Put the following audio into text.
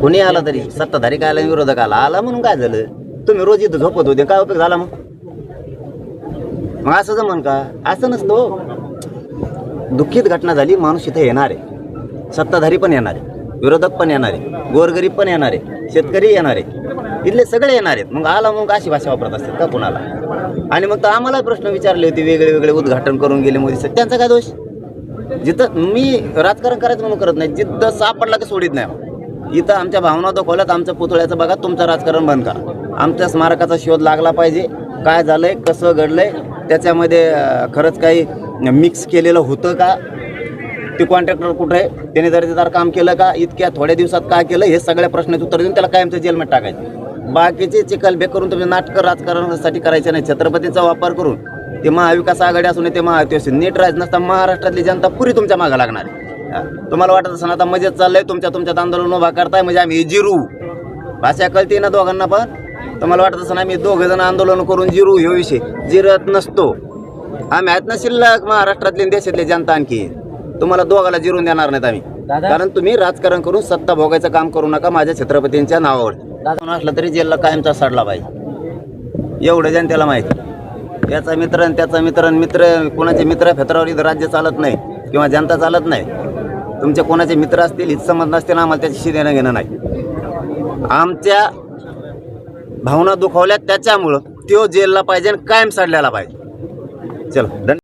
कोणी आला तरी सत्ताधारी काय आला विरोधक आला आला म्हणून काय झालं? तुम्ही रोज इथं झोपत होते काय उपयोग झाला मग? मग असं जमन का? असं नसतं हो. दुःखीत दुःखित घटना झाली माणूस इथे येणार आहे. सत्ताधारी पण येणार आहे विरोधक पण येणार आहे गोरगरीब पण येणार आहे शेतकरी येणार आहे. इथले सगळे येणार आहेत. मग आला मग अशी भाषा वापरत असतात का कुणाला? आणि मग तर आम्हाला प्रश्न विचारले होते वेगळे वेगळे उद्घाटन करून गेले मोदी सर त्यांचा काय दोष? जिथं मी राजकारण करायचं म्हणून करत नाही जिथं सापडला की सोडित नाही इथं आमच्या भावना दाखवल्यात आमच्या पुतळ्याचं बघा तुमचं राजकारण बंद करा. आमच्या स्मारकाचा शोध लागला पाहिजे. काय झालंय कसं घडलंय त्याच्यामध्ये खरंच काही मिक्स केलेलं होतं का? ते कॉन्ट्रॅक्टर कुठं आहे? त्याने दर्जेदार काम केलं का? इतक्या थोड्या दिवसात काय केलं? हे सगळ्या प्रश्नाचे उत्तर देऊन त्याला कायमचं जेलमध्ये टाकायचं. बाकीचे चिकलबे करून तुम्ही नाटकं राजकारणासाठी करायचे नाही छत्रपतीचा वापर करून. ते महाविकास आघाडी असून ते महायुती असून नीट राज नसता महाराष्ट्रातली जनता पुरी तुमच्या मागं लागणार आहे. हा. तुम्हाला वाटत असं आता मजेत चाललंय तुमच्या तुमच्यात आंदोलन उभा करताय म्हणजे आम्ही जिरू. भाषा कळते ना दोघांना पण? तुम्हाला वाटत असं आम्ही दोघं जण आंदोलन करून जिरू ह्यो विषय जिरत नसतो. आम्ही आहेत ना शिल्लक महाराष्ट्रातली देशातली जनता आणखी. तुम्हाला दोघाला जिरून देणार नाहीत आम्ही. कारण तुम्ही राजकारण करून सत्ता भोगायचं काम करू नका माझ्या छत्रपतींच्या नावावर. असला तरी जेलला कायमचा सडला पाहिजे एवढं जनतेला माहिती. याचा मित्र त्याचा मित्र मित्र कोणाचे मित्र फेतरावर इथं राज्य चालत नाही किंवा जनता चालत नाही. तुमचे कोणाचे मित्र असतील हितसंबंध नसतील आम्हाला त्याच्याशी देणं घेणं नाही. आमच्या भावना दुखावल्या त्याच्यामुळं तो जेलला पाहिजे आणि कायम सडल्याला पाहिजे. चलो धन्यवाद